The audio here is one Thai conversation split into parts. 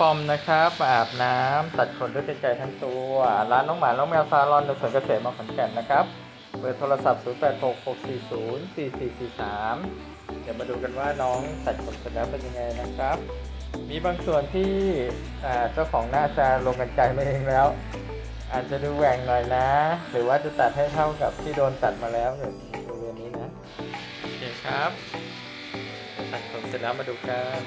ปอมๆนะครับ อาบน้ำตัดขนด้วยกรรไกรทั้งตัว ร้านน้องหมาน้องแมวซาลอนในสวนเกษตรมาขอนแก่นนะครับเบอร์โทรศัพท์ 0866404443 เดี๋ยวมาดูกันว่าน้องตัดขนเสร็จแล้วเป็นยังไงนะครับ มีบางส่วนที่เจ้าของน่าจะลงกันไกรมาเองแล้ว อาจจะดูแหว่งหน่อยนะ หรือว่าจะตัดให้เท่ากับที่โดนตัดมาแล้วเนี่ยบริเวณนี้นะ โอเคครับ ตัดขนเสร็จแล้วมาดูกัน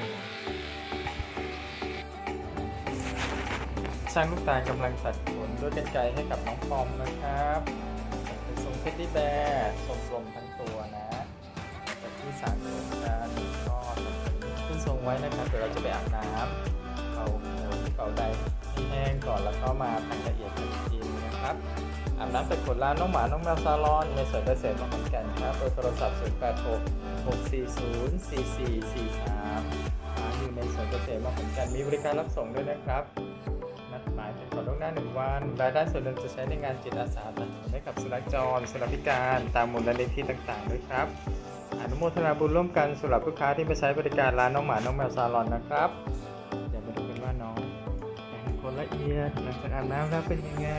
ช่างลูกตาลกำลังตัดขนด้วยกรรไกให้กับน้องปอมนะครับเป็นทรงเพชรดี้แบร์ทรงกลมทั้งตัวนะจากที่สางขนกันก็ขึ้นทรงไว้นะครับเดี๋ยวเราจะไปอาบน้ำเป่าหัวเป่าใดให้แห้งก่อนแล้วก็มาทำละเอียดอีกทีนนะครับอาบน้ำแต่ขนร้านน้องหมา น้องแมวซาลอนในสวนเกษตรมาขอนแก่นครับเบอร์โทรศัพท์ 0 8 6 6 4 0 4 4 4 3อยู่ในสวนเกษตรมาขอนแก่นมีบริการรับส่งด้วยนะครับ หมายเป็นก่อนล่วงหน้าหนึ่งวัน รายได้ส่วนหนึ่งจะใช้ในงานจิตอาสาตัดผมให้กับสุนัขจรสุนัขพิการตามมูลนิธิต่างๆด้วยครับอนุโมทนาบุญร่วมกันสำหรับลูกค้าที่มาใช้บริการร้านน้องหมา น้องแมวซาลอนนะครับ เดี๋ยวมาดูกันว่าน้องแต่งคนละเอียดหลังจากอาบน้ำแล้วเป็นยังไง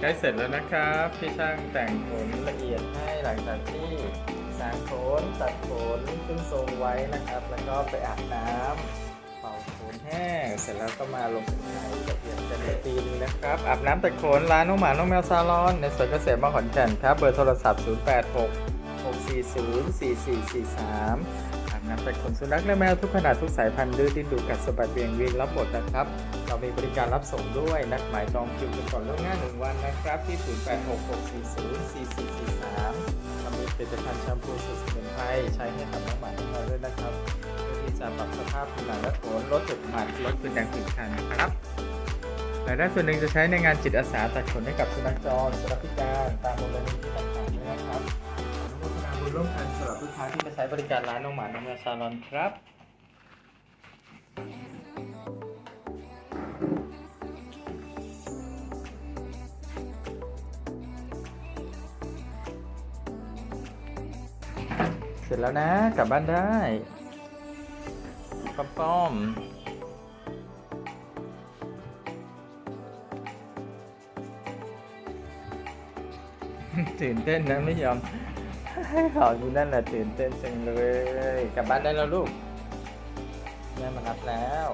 ใกล้เสร็จแล้วนะครับ พี่ช่างแต่งขนละเอียดให้หลังจากที่ สางขนตัดขนขึ้นทรงไว้นะครับ แล้วก็ไปอาบน้ำเป่าขนแห้งเสร็จแล้วก็มาลงเป็นไข่ละเอียดกันอีกทีนึงนะครับ อาบน้ำตัดขนร้านน้องหมา น้องแมวซาลอน ในสวนเกษตรมาขอนแก่นครับ เบอร์โทรศัพท์ 0 8 6 6 4 0 4 4 4 3อาบน้ำตัดขนสุนัขและแมวทุกขนาดทุกสายพันธุ์ดื้อดิ้นดุกัดสะบัดเบี่ยงเวียงรับหมดนะครับ เรามีบริการรับส่งด้วยนัดหมายจองคิวกันก่อนล่วงหน้าหนึ่งวันนะครับ ที่ 0866404443เรามีผลิตภัณฑ์แชมพูสูตรสมุนไพรใช้ให้กับน้องหมาของเราด้วยนะครับเพื่อที่จะปรับสภาพผิวหนังและขนลดจุดหมันลดผื่นแดงผื่นคันนะครับรายได้ส่วนหนึ่งจะใช้ในงานจิตอาสาตัดขนให้กับสุนัขจรสุนัขพิการตามมูลนิธิต่างๆด้วยนะครับ อนุโมทนาบุญร่วมกันสำหรับลูกค้าที่มาใช้บริการร้านน้องหมา น้องแมวซาลอนครับ เสร็จแล้วนะ กลับบ้านได้ป้อมป้อมตื่นเต้นนะไม่ยอม ให้ขอดูนั่นแหละตื่นเต้นจังเลย กลับบ้านได้แล้วลูกแม่มารับแล้ว